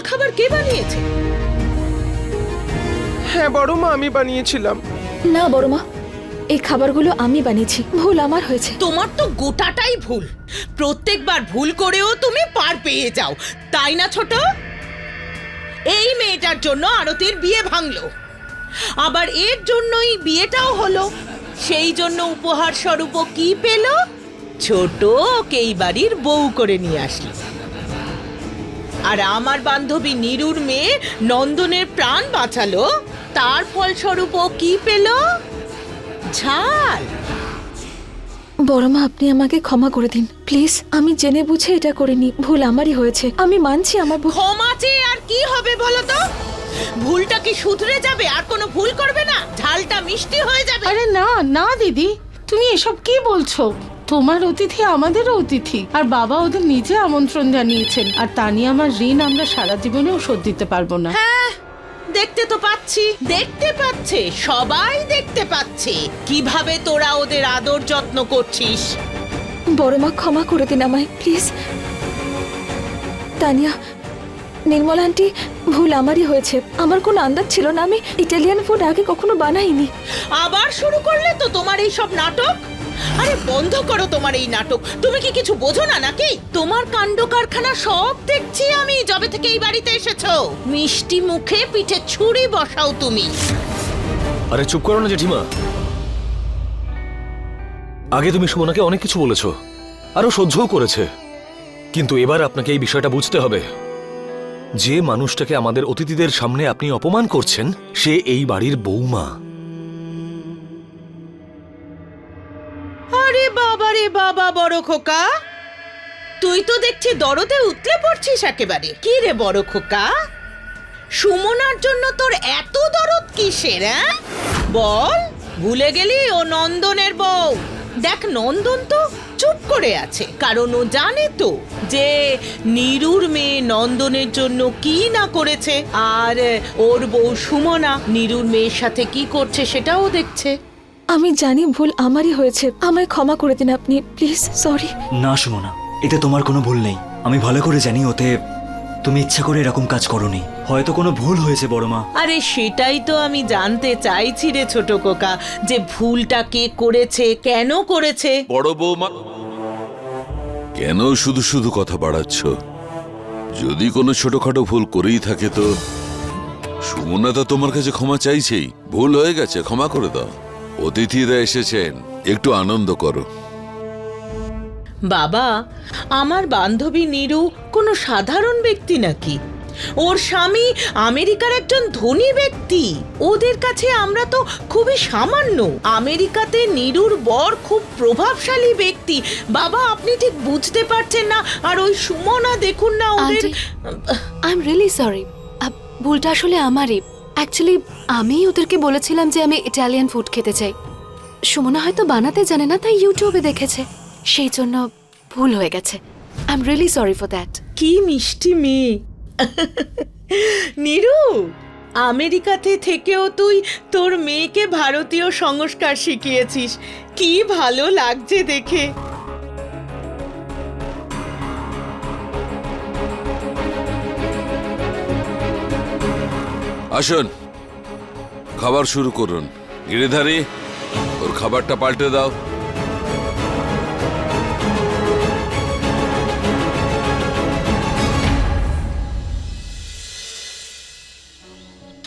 জলখাবার কে বানিয়েছে? হ্যাঁ বড় মা আমি বানিয়েছিলাম। না বড় মা এই খাবারগুলো আমি বানিয়েছি। ভুল আমার হয়েছে। তোমার তো গোটাটাই ভুল। প্রত্যেকবার ভুল করেও তুমি পার পেয়ে যাও। তাই না ছোট? এই মেয়েটার জন্য আরতির বিয়ে ভাঙলো। আবার এর জন্যই বিয়েটাও হলো। সেই জন্য উপহার স্বরূপ কি পেল? ছোট ওকে এই বাড়ির বউ করে নিয়ে আসলো। আর আমার বান্ধবী নীরুর মেয়ে নন্দনের প্রাণ বাঁচালো। তার ফলস্বরূপ ও কি পেল? ঝাল। বড় মা আপনি আমাকে ক্ষমা করে দিন প্লিজ। আমি জেনে বুঝে এটা করিনি ভুল আমারই হয়েছে। আমি মানছি আমার ক্ষমা চেয়ে আর কি হবে বলো তো? ভুলটা কি শুধরে যাবে? আর কোনো ভুল করবে না? ঝালটা মিষ্টি হয়ে যাবে। আরে না না দিদি তুমি এসব কি বলছো? তোমার অতিথি আমাদেরও অতিথি। আর বাবা ওদের নিজে আমন্ত্রণ জানিয়েছেন। আর তা নিয়ে আমার ঋণ আমরা সারা জীবনেও শোধ দিতে পারব না। হ্যাঁ দেখতে তো পাচ্ছি। দেখতে পাচ্ছে সবাই দেখতে পাচ্ছে। কীভাবে তোরা ওদের আদর যত্ন করছিস? বড় মা ক্ষমা করে দিন আমায় প্লিজ। তানিয়া নির্মলা আন্টি ভুল আমারই হয়েছে। আমার কোনো আন্দাজ ছিল না আমি ইটালিয়ান ফুড আগে কখনো বানাইনি। আবার শুরু করলে তো তোমার এই সব নাটক? আরে বন্ধ করো তোমার এই নাটক। তুমি কি কিছু বোঝো না নাকি? তোমার কাণ্ড কারখানা সব দেখছি আমি, যবে থেকে এই বাড়িতে এসেছ। মিষ্টি মুখে পিঠে ছুরি বসাও তুমি। আরে চুপ করো না জেঠিমা। আগে তুমি সুমনাকে অনেক কিছু বলেছ আরও সহ্যও করেছে। কিন্তু এবার আপনাকে এই বিষয়টা বুঝতে হবে। যে মানুষটাকে আমাদের অতিথিদের সামনে আপনি অপমান করছেন, সে এই বাড়ির বৌমা বাবা রে বাবা, বড় খোকা। তুই তো দেখছি দরদে উতলে পড়ছিস একেবারে। কি রে বড় খোকা? সুমনার জন্য তোর এত দরদ কিসের হ্যাঁ বল, ভুলে গেলি ও নন্দনের বউ। দেখ, নন্দন তো চুপ করে আছে, কারণ ও জানে তো যে নীরুর মেয়ে নন্দনের জন্য কি না করেছে। আর ওর বউ সুমনা নীরুর মেয়ের সাথে কি করছে সেটাও দেখছে। আমি জানি ভুল আমারই হয়েছে। আমায় ক্ষমা করে দিন আপনি প্লিজ সরি। না সুমনা এতে তোমার কোনো ভুল নেই। আমি ভালো করে জানি ওতে তুমি ইচ্ছা করে এরকম কাজ করনি। হয়তো কোনো ভুল হয়েছে বড় মা। আরে সেটাই তো আমি জানতে চাইছি রে ছোট কোকা যে ভুলটা কে করেছে কেন করেছে? বড় বৌমা কেন শুধু শুধু কথা বাড়াচ্ছ? যদি কোনো ছোটখাটো ভুল করেই থাকে তো সুমনা তো তোমার কাছে ক্ষমা চাইছেই। ভুল হয়ে গেছে ক্ষমা করে দাও। অতিথিরা এসেছেন। একটু আনন্দ করো। বাবা আমার বান্ধবী নীরু কোনো সাধারণ ব্যক্তি নাকি? ওর স্বামী আমেরিকার একজন ধনী ব্যক্তি। ওদের কাছে আমরা তো খুবই সামান্য। আমেরিকাতে নীরুর বর খুব প্রভাবশালী ব্যক্তি। বাবা আপনি ঠিক বুঝতে পারছেন না। আর ওই সুমনা দেখুন না ওদের আই এম রিয়েলি সরি ভুলটা আসলে আমারই। অ্যাকচুয়ালি আমি ওদেরকে বলেছিলাম যে আমি ইটালিয়ান ফুড খেতে চাই। সুমনা হয়তো বানাতে জানে না, তাই ইউটিউবে দেখেছে। সেই জন্য ভুল হয়ে গেছে। I am really sorry for that কি মিষ্টি মেয়ে। নিরু, আমেরিকাতে থেকেও তুই তোর মেয়েকে ভারতীয় সংস্কার শিখিয়েছিস। কি ভালো লাগছে দেখে। আসুন। খাবার শুরু করুন। গিরিধারী ওর খাবারটা পাল্টে দাও।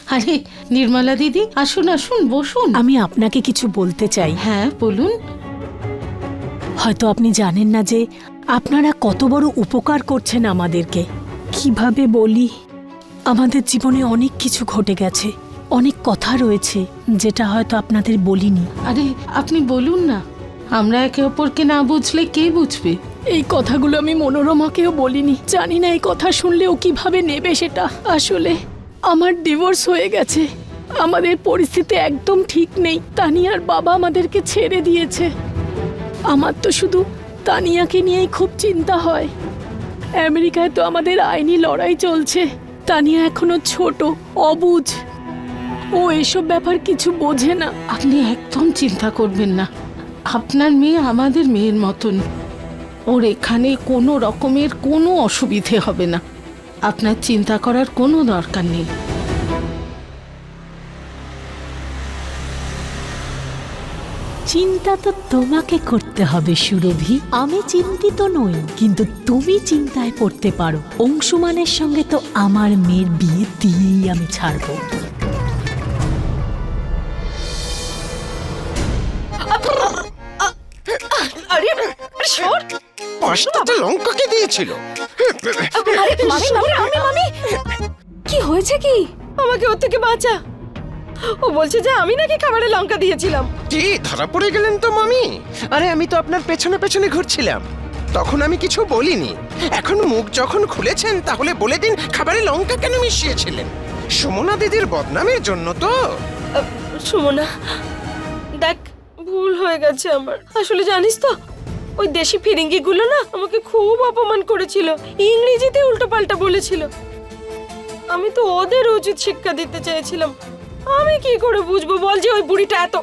আরে নির্মলা দিদি আসুন আসুন বসুন। আমি আপনাকে কিছু বলতে চাই। হ্যাঁ বলুন। হয়তো আপনি জানেন না যে আপনারা কত বড় উপকার করছেন আমাদেরকে। কীভাবে বলি? আমাদের জীবনে অনেক কিছু ঘটে গেছে। অনেক কথা রয়েছে যেটা হয়তো আপনাদের বলিনি। আরে আপনি বলুন না। আমরা একে অপরকে না বুঝলে কে বুঝবে? এই কথাগুলো আমি মনোরমাকেও বলিনি। জানি না এই কথা শুনলে ও কীভাবে নেবে সেটা। আসলে আমার ডিভোর্স হয়ে গেছে। আমাদের পরিস্থিতি একদম ঠিক নেই। তানিয়ার বাবা আমাদেরকে ছেড়ে দিয়েছে। আমার তো শুধু তানিয়াকে নিয়েই খুব চিন্তা হয়। আমেরিকায় তো আমাদের আইনি লড়াই চলছে। তানিয়া এখনও ছোট, অবুঝ। ও এসব ব্যাপার কিছু বোঝে না। আপনি একদম চিন্তা করবেন না। আপনার মেয়ে আমাদের মেয়ের মতন। ওর এখানে কোনো রকমের কোনো অসুবিধে হবে না। আপনার চিন্তা করার কোনো দরকার নেই। চিন্তা তো তোমাকে করতে হবে সুরভি। আমি চিন্তিত নই কিন্তু তুমি চিন্তায় পড়তে পারো। অংশুমানের সঙ্গে তো আমার মেয়ের বিয়ে দিয়েই আমি ছাড়বো। পাঁচটা লঙ্কাকে দিয়েছিল। মামি মামি মামি কি হয়েছে কি? আমাকে ওর থেকে বাঁচা। ও বলছে যে আমি নাকি খাবারে লঙ্কা দিয়েছিলাম। কি? ধরা পড়ে গেলেন তো মামি। আরে আমি তো আপনার পেছনে পেছনে ঘুরছিলাম। তখন আমি কিছু বলিনি। এখন মুখ যখন খুলেছেন তাহলে বলে দিন খাবারে লঙ্কা কেন মিশিয়েছিলেন? সুমনা দিদির বদনামের জন্য তো। সুমনা দেখ ভুল হয়ে গেছে আমার। আসলে জানিস তো ওই দেশি ফিরিঙ্গিগুলো না আমাকে খুব অপমান করেছিল। ইংরেজিতে উল্টোপাল্টা বলেছিল। আমি তো ওদের উচিত শিক্ষা দিতে চেয়েছিলাম। আমি কি করে বুঝব? বল যে ওই বুড়িটা এত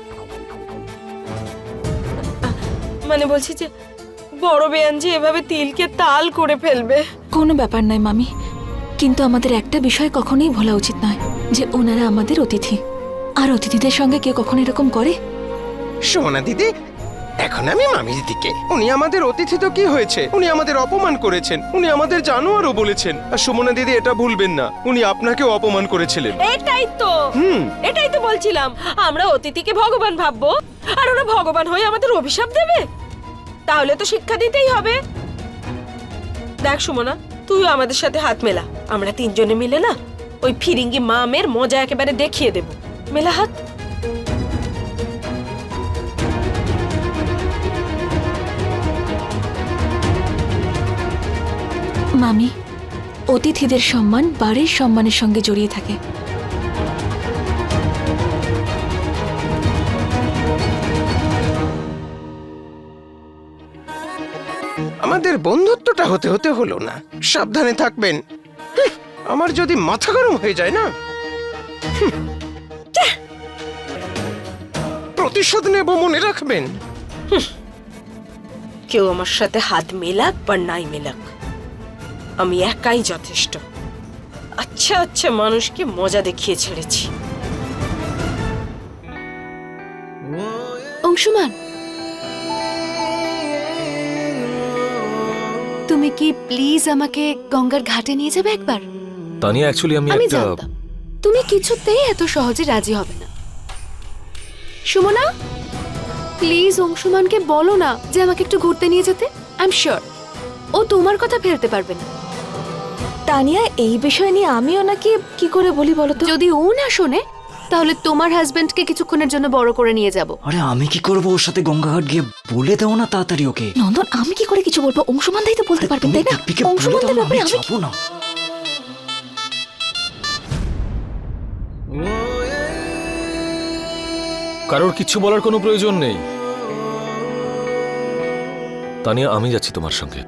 মানে বলছি যে বড় বেয়ান যে এভাবে তিলকে তাল করে ফেলবে। কোনো ব্যাপার নয় মামি। কিন্তু আমাদের একটা বিষয় কখনোই ভোলা উচিত নয় যে ওনারা আমাদের অতিথি। আর অতিথিদের সঙ্গে কেউ কখনো এরকম করে? সোনা দিদি এখন আমি মামির দিকে উনি আমাদের অতিথি তো কি হয়েছে? উনি আমাদের অপমান করেছেন। উনি আমাদের জানোয়ারও বলেছেন। আর সুমনা দিদি এটা ভুলবেন না। উনি আপনাকেও অপমান করেছিলেন। এটাই তো। হুম। এটাই তো বলছিলাম। আমরা অতিথিকে ভগবান ভাববো। আর ওরা ভগবান হয়ে আমাদের অভিশাপ দেবে? তাহলে তো শিক্ষা দিতেই হবে। দেখ সুমনা তুইও আমাদের সাথে হাত মেলা। আমরা তিনজনে মিলে না ওই ফিরিঙ্গি মামের মজা একেবারে দেখিয়ে দেব। মেলা হাত। মামি অতিথিদের সম্মান বাড়ির সম্মানের সঙ্গে জড়িয়ে থাকে। আমাদের বন্ধুত্বটা হতে হতে হলো না। সাবধানে থাকবেন। আমার যদি মাথা গরম হয়ে যায় না? প্রতিশোধ নেব মনে রাখবেন? কেউ আমার সাথে হাত মেলাক বা নাই মেলাক। আমি একাই যথেষ্ট। আচ্ছা আচ্ছা মানুষকে মজা দেখিয়ে ছেড়েছি। অংশুমান তুমি কি প্লিজ আমাকে গঙ্গার ঘাটে নিয়ে যাবে একবার? তানিয়া অ্যাকচুয়ালি আমি আমি একটা জানতাম। তুমি কিছুতেই এত সহজে রাজি হবে না। সুমনা প্লিজ অংশুমানকে বলো না যে আমাকে একটু ঘুরতে নিয়ে যেতে। আই এম শিওর ও তোমার কথা ফেলতে পারবে না। তানিয়া এই বিষয় নিয়ে আমি ওনাকে কি করে বলি বলো তো যদি ও না শোনে তাহলে তোমার হাজবেন্ডকে কিছুক্ষণের জন্য বড় করে নিয়ে যাব। আরে আমি কি করব ওর সাথে গঙ্গাঘাট গিয়ে? বলে দাও না তাড়াতাড়ি ওকে। নন্দন আমি কি করে কিছু বলব? অংশুমান দাই তো বলতে পারবেন তাই না? দিব্যিকে বলে অংশুমানদের দাও না, ব্যাপারে আমি আমি যাব না। কারোর কিছু বলার কোনো প্রয়োজন নেই। তানিয়া আমি যাচ্ছি তোমার সঙ্গে।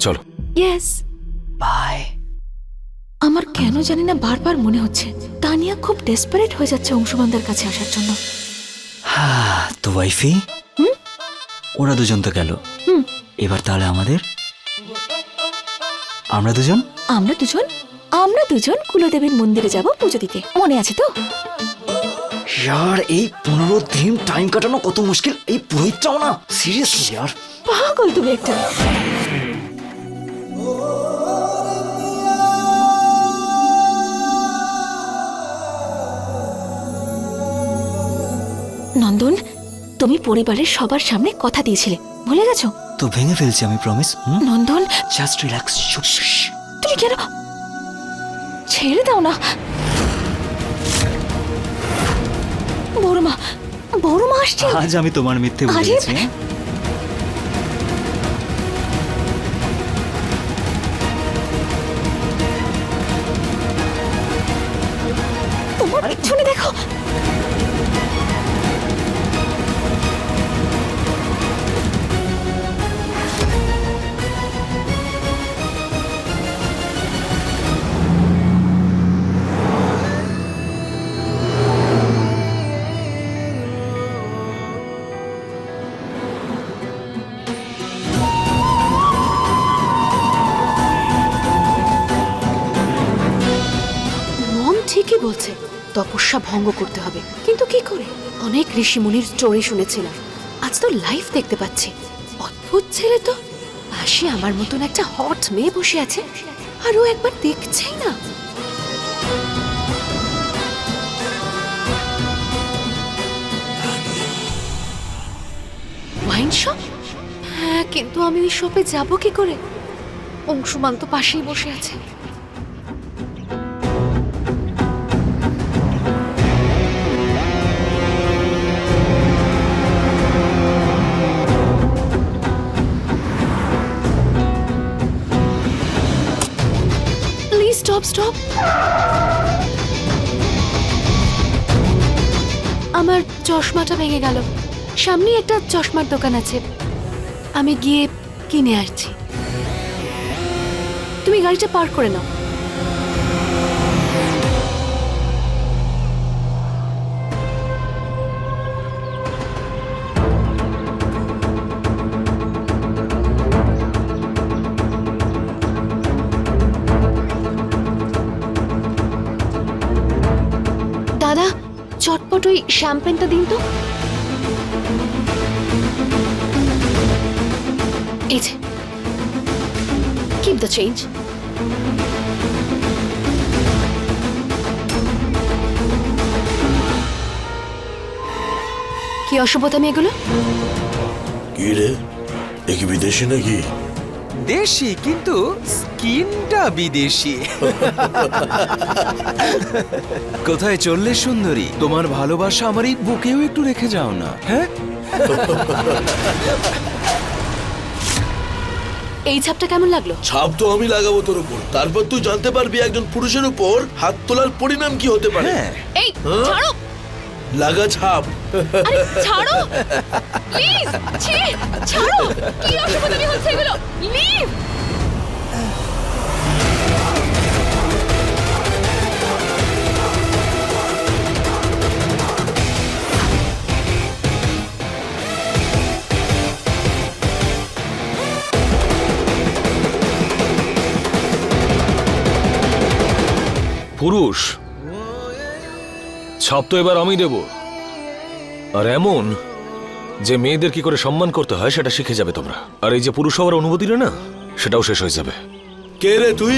চলো। ইয়েস বাই আমার কেন জানি না বারবার মনে হচ্ছে। তানিয়া খুব ডেসপারেট হয়ে যাচ্ছে অংশুমানদের কাছে আসার জন্য। হ্যাঁ তো ওয়াইফি? ওরা দুজন তো গেল। হুম। এবার তাহলে আমাদের? আমরা দুজন? আমরা দুজন? আমরা দুজন কুলদেবীর মন্দিরে যাব পুজো দিতে। মনে আছে তো? ইয়ার এই পনেরো দিন টাইম কাটানো কত মুশকিল? এই পুরোহিতটাও না? সিরিয়াসলি ইয়ার। পাগল তুমি একটা। নন্দন তুমি পরিবারের সবার সামনে কথা দিয়েছিলে ভুলে গেছো? তো ভেঙে ফেলছি আমি প্রমিস নন্দন। জাস্ট রিল্যাক্স তুমি কেন? ছেড়ে দাও না। বড়মা বড়মা বড় মা আসছে। আজ আমি তোমার মিথ্যে বলে তপস্যা ভঙ্গ করতে হবে। কিন্তু কি করে? অনেক ঋষিমুনির স্টোরি শুনেছিলাম। আজ তো লাইভ দেখতে পাচ্ছি। অদ্ভুত ছেলে তো। পাশে আমার মতন একটা হট মেয়ে বসে আছে। আর ও একবার দেখছেই না। ওয়াইন শপ হ্যাঁ কিন্তু আমি ওই শপে যাব কি করে? অংশুমান তো পাশেই বসে আছে। স্টপ স্টপ আমার চশমাটা ভেঙে গেল। সামনে একটা চশমার দোকান আছে। আমি গিয়ে কিনে আসছি তুমি গাড়িটা পার্ক করে নাও। চটপট ওই শ্যাম্পেনটা দিন তো। এই যে কিপ দ্য চেঞ্জ কি অসভ্যতা এগুলো কি রে? এ কি বিদেশি নাকি? দেশি কিন্তু স্কিনটা বিদেশি। কোথায় চললে সুন্দরী? তোমার ভালোবাসা আমার এই বুকেও একটু রেখে যাও না হ্যাঁ? এই ছাপটা কেমন লাগল? ছাপ তো আমি লাগাবো তোর উপর। তারপর তুই জানতে পারবি একজন পুরুষের উপর হাত তোলার পরিণাম কি হতে পারে। হ্যাঁ। এই ছাড়ো! লাগা ছাপ। আরে ছাড়ো! প্লিজ ছি ছাড়ো! কি অসভ্যতামি হচ্ছে এগুলো? লিভ পুরুষ ছাপ তো এবার আমি দেব। আর এমন যে মেয়েদের কি করে সম্মান করতে হয়, সেটা শিখে যাবে তোমরা। আর এই যে পুরুষ হওয়ার অনুভূতিটা না, সেটাও শেষ হয়ে যাবে। কে রে তুই?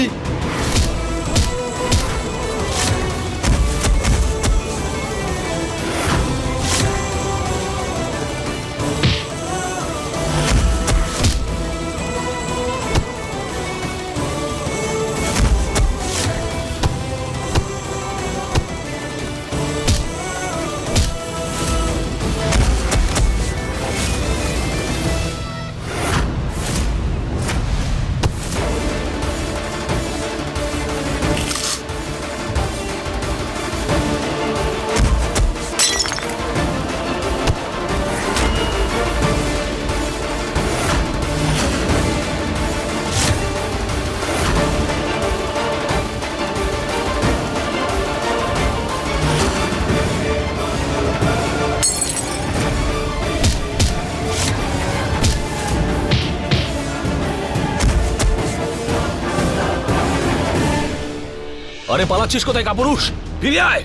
আরে পালাচ্ছিস কোথায় কাপুরুষ? ফিরে আয়।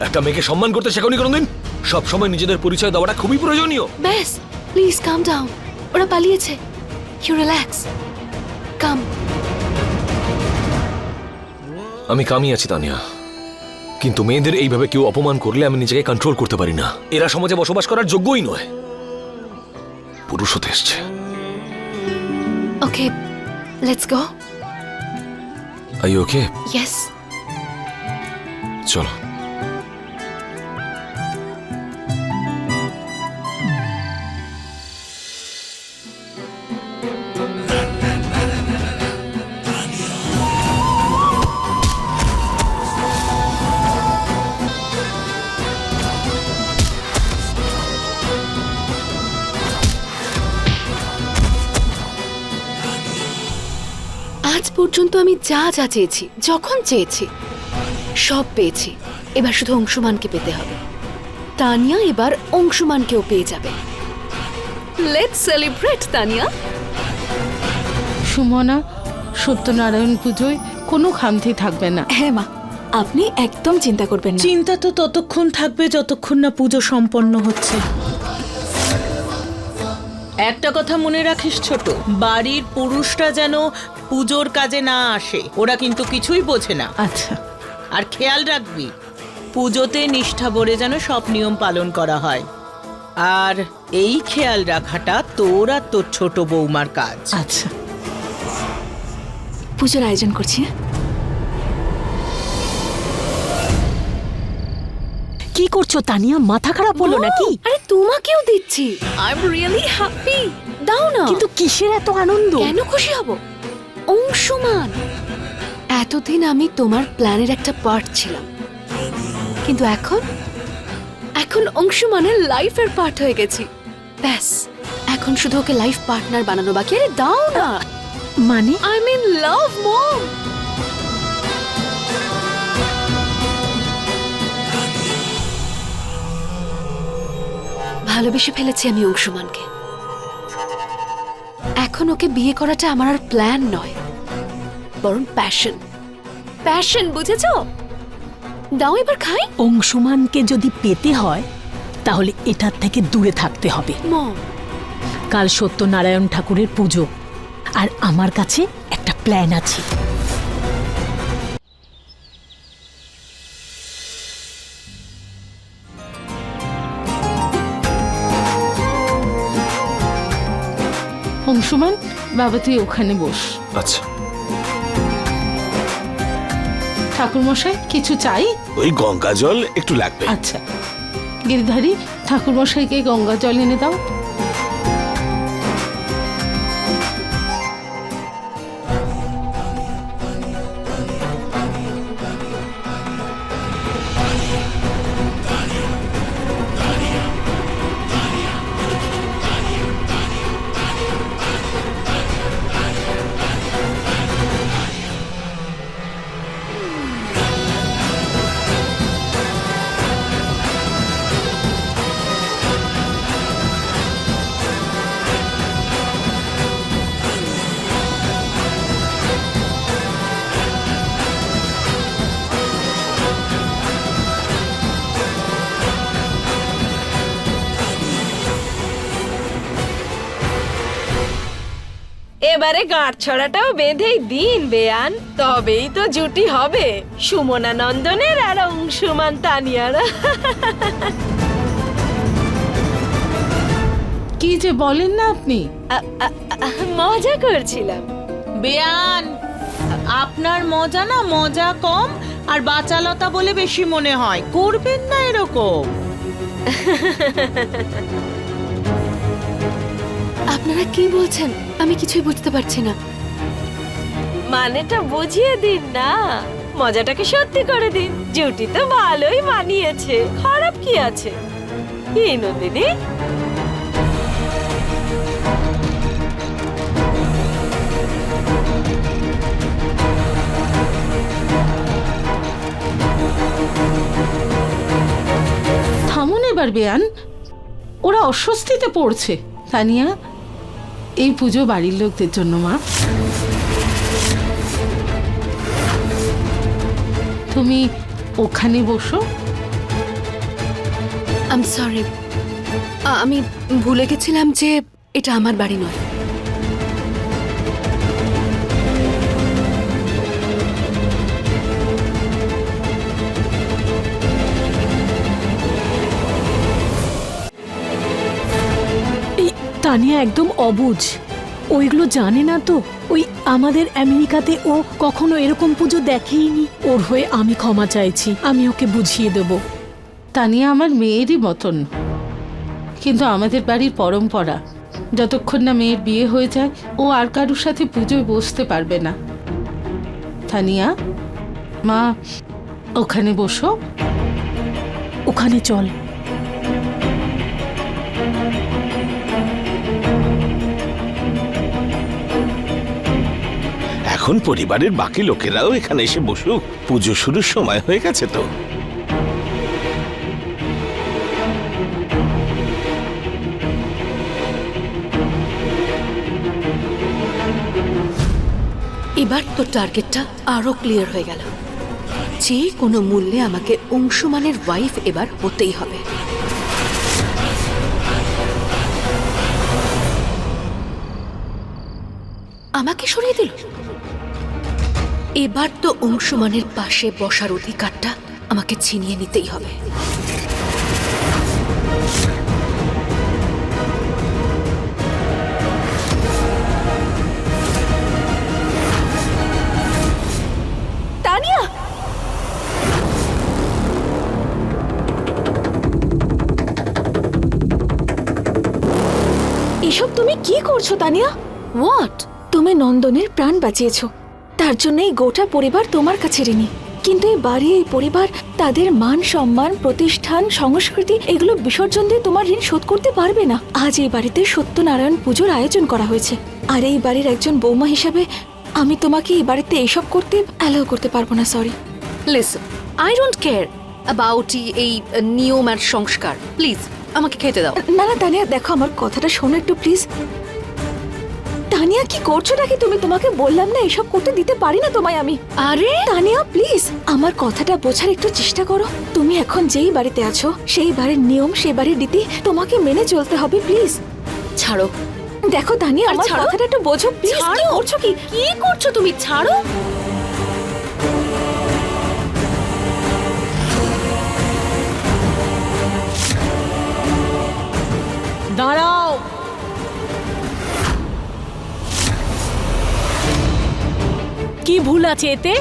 একটা মেয়েকে সম্মান করতে শেখনি কোনোদিন? সব সময় নিজেদের পরিচয় দেওয়াটা খুবই প্রয়োজনীয়। ব্যাস প্লিজ কাম ডাউন ওরা পালিয়েছে। ইউ রিল্যাক্স কাম আমি কামই আছি তানিয়া। কিন্তু মেয়েদের এইভাবে কেউ অপমান করলে আমি নিজেকে কন্ট্রোল করতে পারি না। এরা সমাজে বসবাস করার যোগ্যই নয়। পুরুষ হতে এসছে। Okay let's go I okay yes চলো। আজ পর্যন্ত আমি যা যা চেয়েছি যখন চেয়েছি সব পেয়েছি। এবার শুধু অংশুমানকে পেতে হবে। তানিয়া এবার অংশুমানকেও পেয়ে যাবে। Let's celebrate Tania. Sumana Satyanarayan পুজোয় কোনো খামতি থাকবে না। হ্যাঁ মা আপনি একদম চিন্তা করবেন না। চিন্তা তো ততক্ষণ থাকবে যতক্ষণ না পুজো সম্পন্ন হচ্ছে। একটা কথা মনে রাখিস ছোট বাড়ির পুরুষরা যেন পুজোর কাজে না আসে ওরা কিন্তু কিছুই বোঝে না। আচ্ছা। আর খেয়াল রাখবি পুজোতে নিষ্ঠা ভরে যেন সব নিয়ম পালন করা হয়। আর এই খেয়াল রাখাটা তোর আর তোর ছোট বৌমার কাজ। আচ্ছা। পুজোর আয়োজন করছি হ্যাঁ? কি করছ তানিয়া? মাথা খারাপ হলো নাকি? আরে তোমাকেও দিচ্ছি। আই এম রিয়েলি হ্যাপি দাও না। কিন্তু কিসের এত আনন্দ? কেন খুশি হব? অংশমান। এতদিন আমি তোমার প্ল্যানের একটা পার্ট ছিলাম। কিন্তু এখন এখন অংশমানের লাইফের পার্ট হয়ে গেছি। ব্যাস এখন শুধু ওকে লাইফ পার্টনার বানানো বাকি। আরে দাও না! মানে? আই মিন লাভ মম ভালোবেসে ফেলেছি আমি অংশুমানকে। এখন ওকে বিয়ে করাটা আমার আর প্ল্যান নয় বরং প্যাশন প্যাশন বুঝেছ? দাও এবার খাই। অংশুমানকে যদি পেতে হয় তাহলে এটার থেকে দূরে থাকতে হবে। কাল সত্যনারায়ণ ঠাকুরের পুজো আর আমার কাছে একটা প্ল্যান আছে। অংশুমান বাবা তুই ওখানে বস। আচ্ছা। ঠাকুরমশাই কিছু চাই? ওই গঙ্গা জল একটু লাগবে। আচ্ছা। গিরিধারী ঠাকুরমশাইকে গঙ্গা জল এনে দাও। এবারে গাঁট ছড়াটাও বেঁধেই দিন বেয়ান। তবেই তো জুটি হবে। সুমনা নন্দনের আর অংশুমান তানিয়ার। কি যে বলেন না আপনি? আ- আ- আ- মজা করছিলাম। বেয়ান আপনার মজা না মজা কম আর বাচালতা বলে বেশি মনে হয়। করবেন না এরকম। আপনারা কি বলছেন? আমি কিছুই বুঝতে পারছি না। মানেটা বুঝিয়ে দিন না। মজাটাকে সত্যি করে দিন। জুটি তো ভালোই মানিয়েছে। খারাপ কি আছে? কি নন্দিনী? থামুন এবার বেয়ান। ওরা অস্বস্তিতে পড়ছে। তানিয়া এই পুজো বাড়ির লোকদের জন্য, মা। তুমি ওখানে বসো। আম সরি আমি ভুলে গেছিলাম যে এটা আমার বাড়ি নয়। তানিয়া একদম অবুঝ। ওইগুলো জানে না তো ওই আমাদের আমেরিকাতে ও কখনো এরকম পুজো দেখেইনি। ওর হয়ে আমি ক্ষমা চাইছি আমি ওকে বুঝিয়ে দেব। তানিয়া আমার মেয়েরই মতন। কিন্তু আমাদের বাড়ির পরম্পরা যতক্ষণ না মেয়ের বিয়ে হয়ে যায় ও আর কারুর সাথে পুজোয় বসতে পারবে না। তানিয়া মা ওখানে বসো। ওখানে চল। এখন পরিবারের বাকি লোকেরাও এখানে এসে বসুক। পুজো শুরুর সময় হয়ে গেছে তো। এবার তো টার্গেটটা আরও ক্লিয়ার হয়ে গেল। যে কোনো মূল্যে আমাকে অংশুমানের ওয়াইফ এবার হতেই হবে। আমাকে সরিয়ে দিল? এবার তো অংশুমানের পাশে বসার অধিকারটা আমাকে ছিনিয়ে নিতেই হবে। তানিয়া! এসব তুমি কি করছ তানিয়া? হোয়াট তুমি নন্দনের প্রাণ বাঁচিয়েছো। তার জন্য এই গোটা পরিবার তোমার কাছে ঋণী। কিন্তু এই বাড়ি এই পরিবার তাদের মান সম্মান প্রতিষ্ঠান সংস্কৃতি এগুলো বিসর্জন দিয়ে তোমার ঋণ শোধ করতে পারবে না। আজ এই বাড়িতে সত্যনারায়ণ পুজোর আয়োজন করা হয়েছে। আর এই বাড়ির একজন বৌমা হিসাবে আমি তোমাকে এই বাড়িতে এইসব করতে অ্যালাউ করতে পারব না sorry listen I don't care about এই নিয়ম আর সংস্কার। প্লিজ আমাকে খেতে দাও। না না তানিয়া দেখো আমার কথাটা শোনো একটু প্লিজ তানিয়া কি করছ নাকি? তুমি তোমাকে বললাম না এসব করতে দিতে পারি না তোমায় আমি। আরে? তানিয়া প্লিজ আমার কথাটা বোঝার একটু চেষ্টা করো। তুমি এখন যেই বাড়িতে আছো সেই বাড়ির নিয়ম সেই বাড়ির রীতি তোমাকে মেনে চলতে হবে প্লিজ ছাড়ো। দেখো তানিয়া আমার ছাড়ো। কথাটা একটু বোঝো প্লিজ কি ছাড়ো। করছ কি? কি করছ তুমি? ছাড়ো। দাঁড়াও। কি ভুল আছে এতে